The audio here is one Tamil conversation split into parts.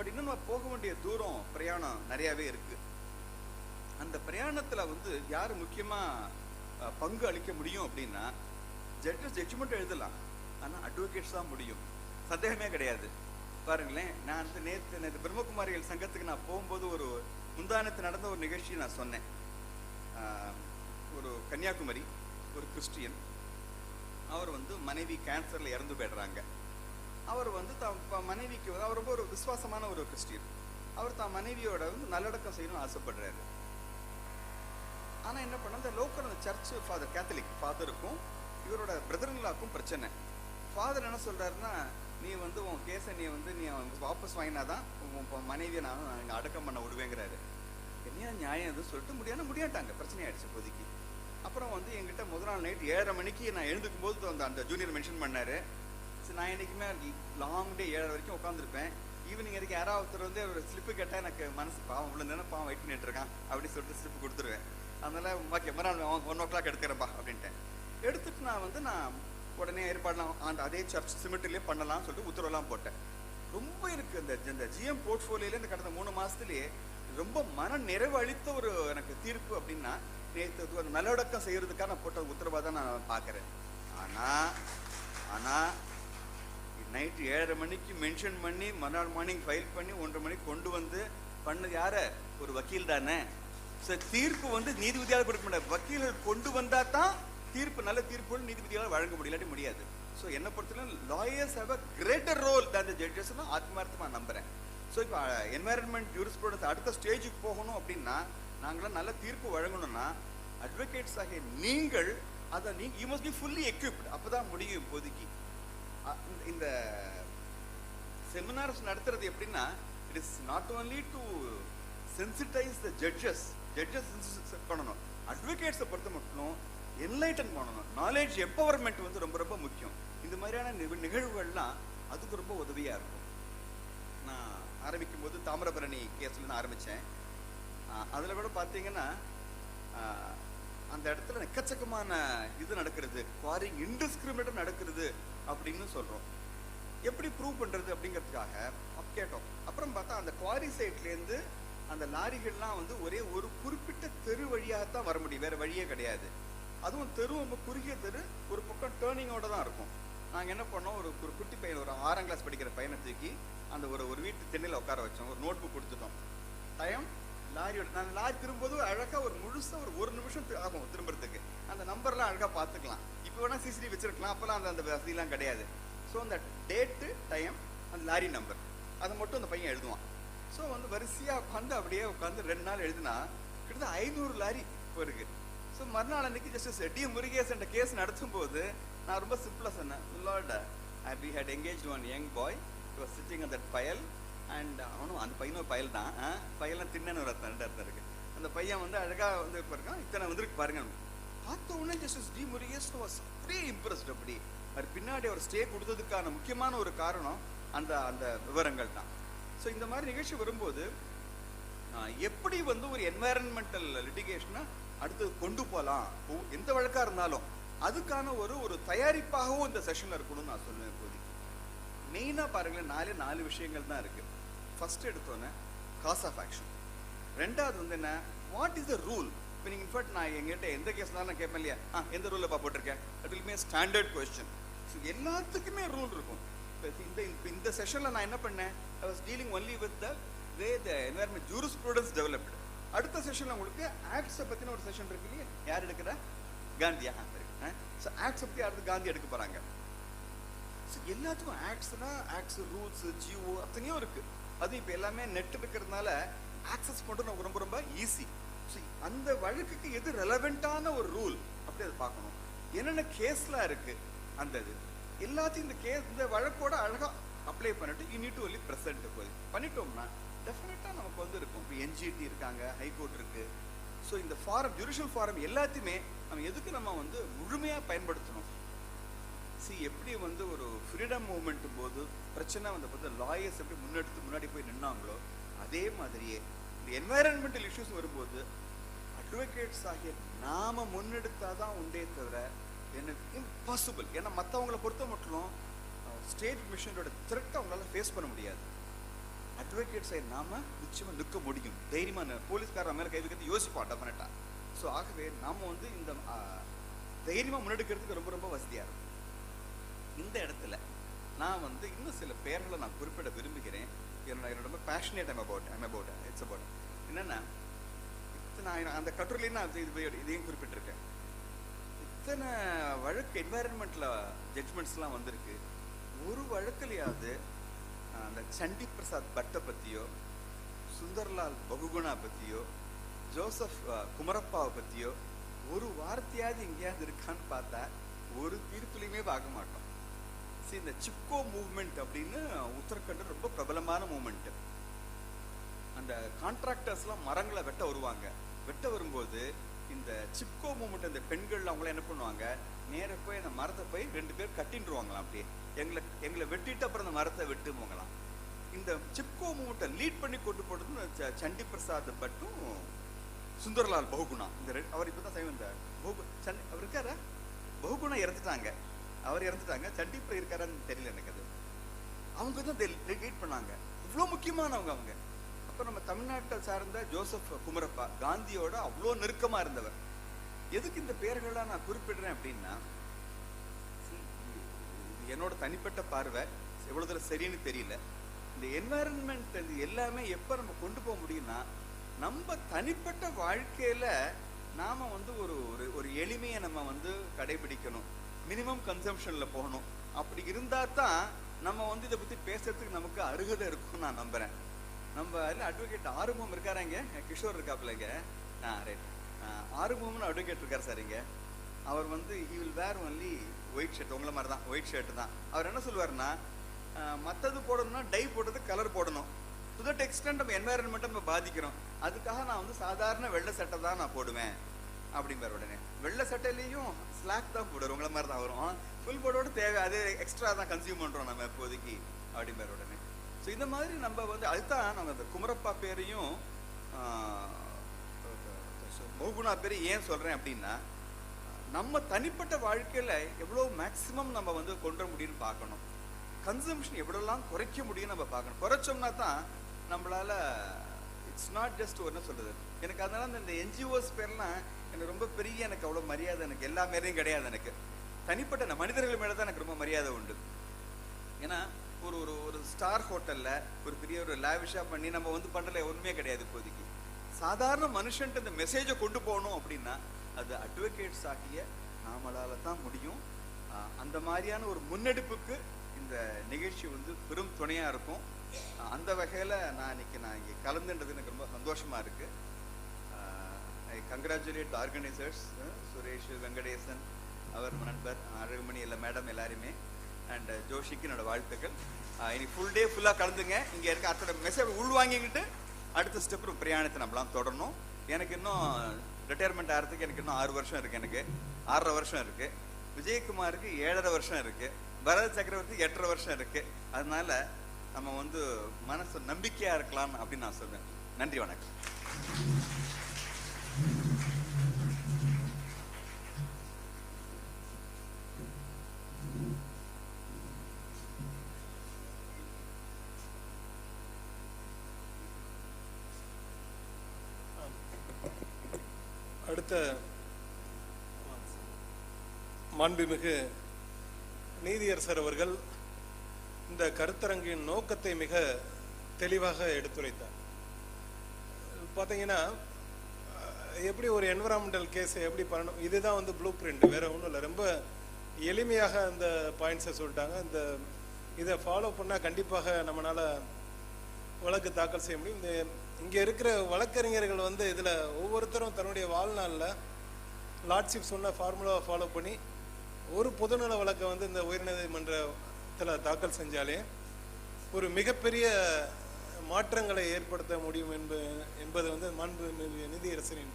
பட் இன்னும் நம்ம போக வேண்டிய தூரம் பிரயாணம் நிறையாவே இருக்கு. அந்த பிரயாணத்துல வந்து யார் முக்கியமா பங்கு அளிக்க முடியும் அப்படின்னா ஜட்ஜஸ் ஜட்ஜ்மெண்ட் எழுதலாம். ஆனால் அட்வொகேட்ஸ் தான் முடியும். சந்தேகமே கிடையாது. பாருங்களேன் நான் வந்து நேற்று நேற்று பிரம்மகுமாரிகள் சங்கத்துக்கு நான் போகும்போது ஒரு முந்தானத்து நடந்த ஒரு நிகழ்ச்சியை நான் சொன்னேன். ஒரு கன்னியாகுமரி ஒரு கிறிஸ்டியன். அவர் வந்து மனைவி கேன்சரில் இறந்து போயிடுறாங்க. அவர் வந்து த மனைவிக்கு வந்து அவர் ரொம்ப ஒரு விசுவாசமான ஒரு கிறிஸ்டியன். அவர் தான் மனைவியோட வந்து நல்லடக்கம் செய்யணும்னு ஆசைப்படுறாரு. ஆனால் என்ன பண்ண இந்த லோக்கல் அந்த சர்ச் ஃபாதர் கேத்தலிக் ஃபாதருக்கும் இவரோட பிரதர்லாக்கும் பிரச்சனை. ஃபாதர் என்ன சொல்கிறாருன்னா நீ வந்து உன் கேஸை நீ வந்து நீ வாபஸ் வாங்கினாதான் உன் மனைவியை நான் இங்கே அடக்கம் பண்ண விடுவேங்கிறாரு. என்ன நியாயம் எதுவும் சொல்லிட்டு முடியாது முடியாட்டாங்க. பிரச்சனை ஆயிடுச்சு இப்போதைக்கு. அப்புறம் வந்து என்கிட்ட முதல் நாள் நைட் ஏழரை மணிக்கு நான் எழுந்துக்கும் போது அந்த அந்த ஜூனியர் மென்ஷன் பண்ணாரு. நான் என்றைக்குமே லாங் டே ஏழரை வரைக்கும் உட்காந்துருப்பேன் ஈவினிங் வரைக்கும் யாராவது ஒருத்தர் வந்து ஒரு ஸ்லிப்பு கேட்டால் எனக்கு மனசு பாவம் இவ்வளோ நேரம் பாவம் வெயிட் பண்ணிட்டு இருக்கான் அப்படின்னு சொல்லிட்டு ஸ்லிப் கொடுத்துருவேன். அதனால ஓகே மறுநாள் ஒன் ஓ கிளாக் எடுத்துக்கிறேன்ப்பா அப்படின்ட்டேன். எடுத்துட்டு நான் வந்து நான் உடனே ஏற்பாடுலாம் அந்த அதே சர்ச் சிமெண்ட்லேயே பண்ணலாம்னு சொல்லிட்டு உத்தரவெல்லாம் போட்டேன். ரொம்ப எனக்கு இந்த இந்த ஜிஎம் போர்ட்ஃபோலியோல இந்த கடந்த மூணு மாசத்துலயே ரொம்ப மன நிறைவு அளித்த ஒரு எனக்கு தீர்ப்பு அப்படின்னா நேற்று நல்லடக்கம் செய்யறதுக்காக நான் போட்ட உத்தரவாக தான் நான் பார்க்குறேன். ஆனால் ஆனா நைட்டு ஏழரை மணிக்கு மென்ஷன் பண்ணி மறுநாள் மார்னிங் ஃபைல் பண்ணி ஒன்றரை மணிக்கு கொண்டு வந்து பண்ணது யார? ஒரு வக்கீல் தானே. சார் தீர்ப்பு வந்து நீதிபதியால் கொடுக்க முடியாது. வக்கீல்கள் கொண்டு வந்தா தான் தீர்ப்பு நல்ல தீர்ப்பு நீதிபதியால் வழங்க முடியலாட்டி முடியாது. ஸோ என்னை பொறுத்தவரை lawyers have a greater role தான் ஜட்ஜஸ் நான் ஆத்மார்த்தமாக நம்புறேன். ஸோ இப்போ என்வாயரன்மெண்ட் ஜூரிஸ்ப்ரூடன்ஸ் அடுத்த ஸ்டேஜுக்கு போகணும் அப்படின்னா நாங்களாம் நல்ல தீர்ப்பு வழங்கணும்னா அட்வொகேட்ஸ் ஆகிய நீங்கள் அதை நீ you must be fully equipped அப்பதான் முடியும் இப்போதைக்கு. இந்த- செமினார்ஸ் நடத்துறது எப்படின்னா it is not only to sensitise the judges judges பண்ணணும். அட்வொகேட்ஸை பொறுத்த மட்டும் என்லைட்டன் பண்ணணும். நாலேஜ் எப்பவர்மெண்ட் வந்து ரொம்ப ரொம்ப முக்கியம். இந்த மாதிரியான நிகழ்வுகள்லாம் அதுக்கு ரொம்ப உதவியா இருக்கும். நான் ஆரம்பிக்கும் போது தாமிரபரணி கேஸ்ல நான் ஆரம்பிச்சேன். ஆஹ் அதுல கூட பாத்தீங்கன்னா ஆஹ் அந்த இடத்துல எக்கச்சக்கமான இது நடக்கிறது. குவாரிங் இன்டிஸ்கிரிமினேட்டாக நடக்கிறது. அப்படின்னு சொல்கிறோம் எப்படி ப்ரூவ் பண்ணுறது அப்படிங்கிறதுக்காக கேட்டோம் அப்புறம் பார்த்தா அந்த குவாரி சைட்ல இருந்து அந்த லாரிகள்லாம் வந்து ஒரே ஒரு குறிப்பிட்ட தெரு வழியாகத்தான் வர முடியும். வேற வழியே கிடையாது. அதுவும் தெரு ரொம்ப குறுகிய தெரு ஒரு பக்கம் டேர்னிங்கோட தான் இருக்கும். நாங்க என்ன பண்ணோம்? ஒரு ஒரு குட்டி பையன் ஒரு ஆறாம் கிளாஸ் படிக்கிற பையனை தூக்கி அந்த ஒரு ஒரு வீட்டு திண்ணையில உட்கார வச்சோம். ஒரு நோட் புக் கொடுத்துட்டோம் டைம் லாரியோட நான் லாரி திரும்பும்போது அழகா ஒரு முழுசா ஒரு ஒரு நிமிஷம் ஆகும் திரும்ப நம்பர்லாம் அழகா பார்த்துக்கலாம். இப்போ வேணால் சிசிடிவி வச்சிருக்கலாம். அப்போலாம் அந்த அந்த வசதிலாம் கிடையாது. ஸோ அந்த டேட்டு டைம் அந்த லாரி நம்பர் அதை மட்டும் அந்த பையன் எழுதுவான். ஸோ வந்து வரிசையா உட்காந்து அப்படியே உட்காந்து ரெண்டு நாள் எழுதுனா கிட்டத்தட்ட ஐநூறு லாரி இப்போ ஸோ மறுநாள் அன்னைக்கு ஜஸ்ட் டி முருகேஸ் என்ற கேஸ் நடத்தும் போது நான் ரொம்ப சிம்பிளாக சொன்னேன். Lord we had engage one young boy was sitting அந்த பயல் அண்ட் அவனும் அந்த பையனும் பயல் தான். பயலாம் தின்னன்னு ஒரு அர்த்தம் ரெண்டு அர்த்தம் இருக்குது அந்த பையன் வந்து அழகாக வந்து இப்போ இருக்கான். இத்தனை வந்துருக்கு பாருங்க. பார்த்த உடனே ஜஸ்டிஸ் டி முருகேஸ் வாஸ் அப்படியே இம்ப்ரெஸ்ட் அப்படி. அது பின்னாடி அவர் ஸ்டே கொடுத்ததுக்கான முக்கியமான ஒரு காரணம் அந்த அந்த விவரங்கள் தான். ஸோ இந்த மாதிரி நிகழ்ச்சி வரும்போது எப்படி வந்து ஒரு என்வாயரன்மெண்டல் லிட்டிகேஷனை அடுத்து கொண்டு போகலாம் எந்த வழக்காக இருந்தாலும் அதுக்கான ஒரு ஒரு தயாரிப்பாகவும் இந்த செஷனில் இருக்கணும்னு நான் சொல்லுவேன் இப்போதைக்கு. மெயினாக பாருங்களேன் நாலே நாலு விஷயங்கள் தான் இருக்கு. ஃபர்ஸ்ட் எடுத்தோன்னே காஸ் ஆஃப் ஆக்ஷன் ரெண்டாவது வந்து என்ன? வாட் இஸ் த ரூல் இப்போ நீங்கள் இன்ஃபேக்ட் நான் எங்கிட்ட எந்த கேஸ்னாலும் நான் கேட்பேன் இல்லையா ஆ எந்த ரூலில் போட்டிருக்கேன் it will be standard question so எல்லாத்துக்குமே ரூல் இருக்கும். இப்போ இந்த இந்த செஷனில் நான் என்ன பண்ணேன்? I was dealing only with the way the environment jurisprudence developed அடுத்த செஷனில் உங்களுக்கு ஆக்ட்ஸை பற்றின ஒரு செஷன் இருக்கு இல்லையா? யார் எடுக்கிறா? காந்தியா ஸோ ஆக்ட்ஸை பற்றி அடுத்து காந்தி எடுக்க போகிறாங்க ஸோ எல்லாத்துக்கும் ஆக்ட்ஸ்னா ஆக்ட்ஸ் ரூல்ஸ் ஜியோ அத்தனையும் இருக்கு. அதுவும் இப்போ எல்லாமே நெட் இருக்கிறதுனால ஆக்சஸ் பண்ணுறது நமக்கு ரொம்ப ரொம்ப ஈஸி அந்த வழக்குக்கு எது ரெலவெண்ட்டான ஒரு ரூல் அப்படி அதை பார்க்கணும். என்னென்ன கேஸ்லாம் இருக்கு அந்த இது. எல்லாத்தையும் இந்த கேஸ் இந்த வழக்கோட அழகா அப்ளை பண்ணிட்டு you need to only present போய் பண்ணிட்டோம்னா டெஃபினட்டாக நமக்கு வந்து இருக்கும். இப்போ என்ஜிடி இருக்காங்க ஹைகோர்ட் இருக்கு. ஸோ இந்த ஃபாரம் ஜுடிஷியல் ஃபாரம் எல்லாத்தையுமே நம்ம எதுக்கு நம்ம வந்து முழுமையாக பயன்படுத்தணும்? சி எப்படி வந்து ஒரு ஃப்ரீடம் மூமெண்ட் போது பிரச்சனை வந்த போது லாயர்ஸ் எப்படி முன்னெடுத்து முன்னாடி போய் நின்னாங்களோ அதே மாதிரியே இந்த என்வாயரன்மெண்டல் இஷ்யூஸ் வரும்போது அட்வொகேட்ஸ் ஆகிய நாம முன்னெடுத்தாதான் உண்டே தவிர எனக்கு இம்பாசிபிள் ஏன்னா மற்றவங்கள பொறுத்த மட்டும் ஸ்டேட் மிஷனோட த்ரெட் அவங்களால ஃபேஸ் பண்ண முடியாது. அட்வொகேட்ஸை நாம நிச்சயமாக நிற்க முடியும். தைரியமான போலீஸ்காரன் மேலே கை வைக்கிறது யோசிப்பான் டெஃபினட்டா ஸோ ஆகவே நாம வந்து இந்த தைரியமாக முன்னெடுக்கிறதுக்கு ரொம்ப ரொம்ப வசதியாக இருக்கும். இந்த இடத்துல நான் வந்து இன்னும் சில பேர்களை நான் குறிப்பிட விரும்புகிறேன். என்னோட என்னோட ரொம்ப passionate I'm about I'm about it's about என்னென்னா இத்தனை நான் அந்த கட்டுரையிலையும் நான் இது இதையும் குறிப்பிட்டிருக்கேன். இத்தனை வழக்கு என்வாயரன்மெண்ட்ல ஜட்மெண்ட்ஸ்லாம் வந்திருக்கு. ஒரு வழக்குலையாவது அந்த சண்டி பிரசாத் பட்டை பற்றியோ சுந்தர்லால் பகுகுணா பற்றியோ ஜோசப் குமரப்பாவை பற்றியோ ஒரு வார்த்தையாவது எங்கேயாவது இருக்கான்னு பார்த்தா ஒரு தீர்ப்புலையுமே பார்க்க மாட்டோம். சரி இந்த சிப்கோ மூவ்மெண்ட் அப்படின்னு உத்தரகண்ட் ரொம்ப பிரபலமான மூவ்மெண்ட் அந்த கான்ட்ராக்டர்ஸ்லாம் மரங்களை வெட்ட வருவாங்க. வெட்ட வரும்போது இந்த சிப்கோ மூமெண்ட் அந்த பெண்கள் அவங்கள என்ன பண்ணுவாங்க? நேர போய் அந்த மரத்தை போய் ரெண்டு பேர் கட்டின்றுவாங்களாம் அப்படியே. எங்களை எங்களை வெட்டிட்டு அப்புறம் அந்த மரத்தை வெட்டுவாங்களாம் இந்த சிப்கோ மூமெண்ட்டை லீட் பண்ணி கொண்டு போட்டதுன்னு சண்டி பிரசாத் பட்டும் சுந்தர்லால் பகுகுணா. இந்த ரெண்டு- அவர் இப்போ தான் இந்த பகு சண்டி அவர் இருக்காரா? பகுகுணா இறந்துட்டாங்க. அவர் இறந்துட்டாங்க. சண்டிப்பர் இருக்காரான்னு தெரியல எனக்கு அது. அவங்க தான் லீட் பண்ணாங்க. இவ்வளோ முக்கியமானவங்க அவங்க. அப்போ நம்ம தமிழ்நாட்டை சார்ந்த ஜோசப் குமரப்பா காந்தியோட அவ்வளோ நெருக்கமா இருந்தவர். எதுக்கு இந்த பெயர்கள்லாம் நான் குறிப்பிடுறேன் அப்படின்னா என்னோட தனிப்பட்ட பார்வை. எவ்வளவு தூரம் சரின்னு தெரியல. இந்த என்வாயரன்மெண்ட் இது எல்லாமே எப்போ நம்ம கொண்டு போக முடியும்னா நம்ம தனிப்பட்ட வாழ்க்கையில நாம வந்து ஒரு ஒரு ஒரு எளிமையை நம்ம வந்து கடைபிடிக்கணும். மினிமம் கன்சம்ஷனில் போகணும். அப்படி இருந்தா தான் நம்ம வந்து இதை பத்தி பேசுறதுக்கு நமக்கு அருகதை இருக்கும்னு நான் நம்புறேன். நம்ம அட்வொகேட் ஆறுமுகம் இருக்காராங்க கிஷோர் இருக்காப்லங்க ஆ ரைட் ஆறுமுகம்னு அட்வொகேட் இருக்கார் சார் இங்கே. அவர் வந்து he will wear only white shirt உங்களை மாதிரி தான் ஒயிட் ஷர்ட் தான். அவர் என்ன சொல்லுவாருன்னா மற்றது போடணும்னா டை போட்டது கலர் போடணும். டு தட் எக்ஸ்டென்ட் நம்ம என்வாயரன்மெண்ட்டை நம்ம பாதிக்கிறோம். அதுக்காக நான் வந்து சாதாரண வெள்ளை சட்டை தான் நான் போடுவேன். அப்படிங்கிற உடனே. வெள்ளை சட்டையிலையும் ஸ்லாக் தான் போடுவார் உங்களை மாதிரி தான் வரும். ஃபுல் போடோட தேவை அது எக்ஸ்ட்ரா தான் கன்சியூம் பண்ணுறோம் நம்ம இப்போதைக்கு. அப்படிங்கிற உடனே. ஸோ இந்த மாதிரி நம்ம வந்து அதுதான் நம்ம அந்த குமரப்பா பேரையும் மௌகுணா பேரையும் ஏன் சொல்கிறேன் அப்படின்னா நம்ம தனிப்பட்ட வாழ்க்கையில் எவ்வளோ மேக்சிமம் நம்ம வந்து கொண்டு வர முடியும்னு பார்க்கணும். கன்சம்ஷன் எவ்வளோலாம் குறைக்க முடியும்னு நம்ம பார்க்கணும். குறைச்சோம்னா தான் நம்மளால் இட்ஸ் நாட் ஜஸ்ட் ஒன்று சொல்கிறது எனக்கு அதனால் அந்த- இந்த என்ஜிஓஸ் பேர்லாம் எனக்கு ரொம்ப பெரிய எனக்கு அவ்வளோ மரியாதை எனக்கு எல்லா மேலேயும் கிடையாது எனக்கு. தனிப்பட்ட மனிதர்கள் மேலே தான் எனக்கு ரொம்ப மரியாதை உண்டு. ஏன்னா ஒரு ஒரு ஒரு ஸ்டார் ஹோட்டலில் ஒரு பெரிய ஒரு லேவிஷா பண்ணி நம்ம வந்து பண்ணல ஒன்றுமே கிடையாது இப்போதைக்கு. சாதாரண மனுஷன்ட்டு இந்த மெசேஜை கொண்டு போகணும் அப்படின்னா அது அட்வொகேட்ஸ் ஆகிய நாமளால தான் முடியும். அந்த மாதிரியான ஒரு முன்னெடுப்புக்கு இந்த நிகழ்ச்சி வந்து பெரும் துணையாக இருக்கும். அந்த வகையில் நான் இன்னைக்கு நான் இங்கே கலந்துன்றது எனக்கு ரொம்ப சந்தோஷமா இருக்குது I congratulate organisers Suresh Venkatesan அவர் நண்பர் அழகுமணி இல்லை மேடம் எல்லாருமே. அண்ட் uh, ஜோஷிக்கு என்னோட வாழ்த்துக்கள். இன்னைக்கு இனி ஃபுல் டே ஃபுல்லாக கலந்துங்க இங்கே இருக்க அத்தோட மெசேஜ் உள்வாங்கிக்கிட்டு அடுத்த ஸ்டெப் பிரயாணத்தை நம்மளாம் தொடரணும். எனக்கு இன்னும் ரிட்டையர்மெண்ட் ஆகிறதுக்கு எனக்கு இன்னும் ஆறு வருஷம் இருக்குது எனக்கு. ஆறரை வருஷம் இருக்குது விஜயகுமாருக்கு ஏழரை வருஷம் இருக்குது பரத சக்கரவர்த்தி எட்டரை வருஷம் இருக்குது அதனால நம்ம வந்து மனசு நம்பிக்கையாக இருக்கலாம் அப்படின்னு நான் சொல்வேன் நன்றி வணக்கம். அடுத்த மாண்புமிகு நீதியரசர் அவர்கள் இந்த கருத்தரங்கின் நோக்கத்தை மிக தெளிவாக எடுத்துரைத்தார். பார்த்தீங்கன்னா எப்படி ஒரு என்விரான்மெண்டல் கேஸை எப்படி பண்ணணும் இதுதான் வந்து ப்ளூ பிரிண்ட் வேற ஒன்றும் இல்லை. ரொம்ப எளிமையாக அந்த பாயிண்ட்ஸை சொல்லிட்டாங்க. இந்த இதை ஃபாலோ பண்ணால் கண்டிப்பாக நம்மளால் வழக்கு தாக்கல் செய்ய முடியும். இந்த இங்கே இருக்கிற வழக்கறிஞர்கள் வந்து இதில் ஒவ்வொருத்தரும் தன்னுடைய வாழ்நாளில் லார்ட்ஷிப் சொன்ன ஃபார்முலாவை ஃபாலோ பண்ணி ஒரு பொதுநல வழக்கை வந்து இந்த உயர்நீதிமன்றத்தில் தாக்கல் செஞ்சாலே ஒரு மிகப்பெரிய மாற்றங்களை ஏற்படுத்த முடியும் என்ப என்பது வந்து மாண்பு நிதியரசரின்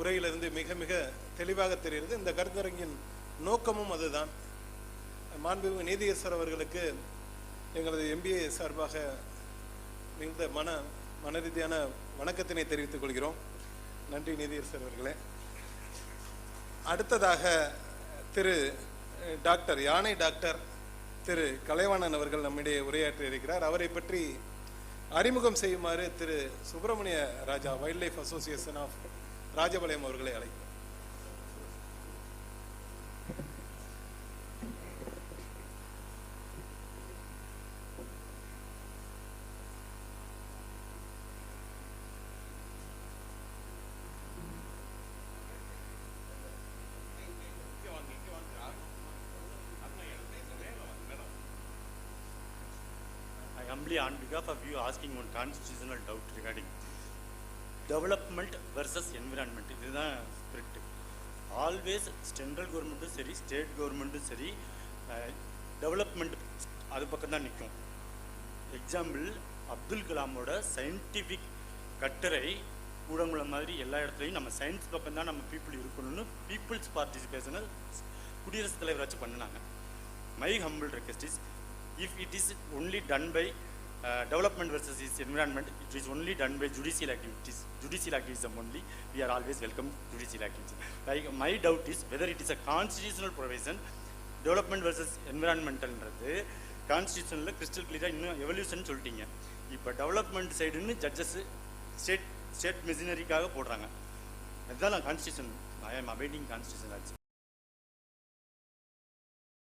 உரையிலிருந்து மிக மிக தெளிவாக தெரிகிறது. இந்த கருத்தரங்கின் நோக்கமும் அதுதான். மாண்புமிகு நீதியரசர் அவர்களுக்கு எங்களது எம்பிஏ சார்பாக மிகுந்த மன மன ரீதியான வணக்கத்தினை தெரிவித்துக் கொள்கிறோம். நன்றி நீதியரசர் அவர்களே. அடுத்ததாக திரு டாக்டர் யானை டாக்டர் திரு கலைவாணன் அவர்கள் நம்மிடையே உரையாற்றி இருக்கிறார் அவரை பற்றி அறிமுகம் செய்யுமாறு Thiru Subramania Raja wildlife association of Rajapalayam அவர்களை அழைக்கிறார் humbly, on behalf of you, asking one constitutional doubt regarding development versus environment. இதுதான் ஸ்பிரிட் ஆல்வேஸ் சென்ட்ரல் கவர்மெண்ட்டும் சரி ஸ்டேட் கவர்மெண்ட்டும் சரி டெவலப்மெண்ட் அது பக்கம் தான் நிற்கும் எக்ஸாம்பிள் அப்துல் கலாமோட சயின்டிஃபிக் கட்டுரை கூடங்குளம் மாதிரி எல்லா இடத்துலையும் நம்ம சயின்ஸ் பக்கம் தான் நம்ம பீப்புள் இருக்கணும்னு பீப்புள்ஸ் பார்ட்டிசிபேஷனை குடியரசுத் தலைவர் வச்சு பண்ணினாங்க. My humble request is if it is only done by uh, development versus its environment it is only done by judicial activities judicial activism only we are always welcome judicial activism. like my doubt is whether it is a constitutional provision development versus environmentalன்றது கான்ஸ்டியூஷனில் கிறிஸ்டல் கிளியராக இன்னும் எவல்யூஷன் சொல்லிட்டீங்க இப்போ டெவலப்மெண்ட் சைடுன்னு ஜட்ஜஸ் ஸ்டேட் ஸ்டேட் மிஷினரிக்காக போடுறாங்க அதுதான் நான் கான்ஸ்டியூஷன் ஐ ஆம் அவைட்டிங் கான்ஸ்டியூஷன் ஆச்சு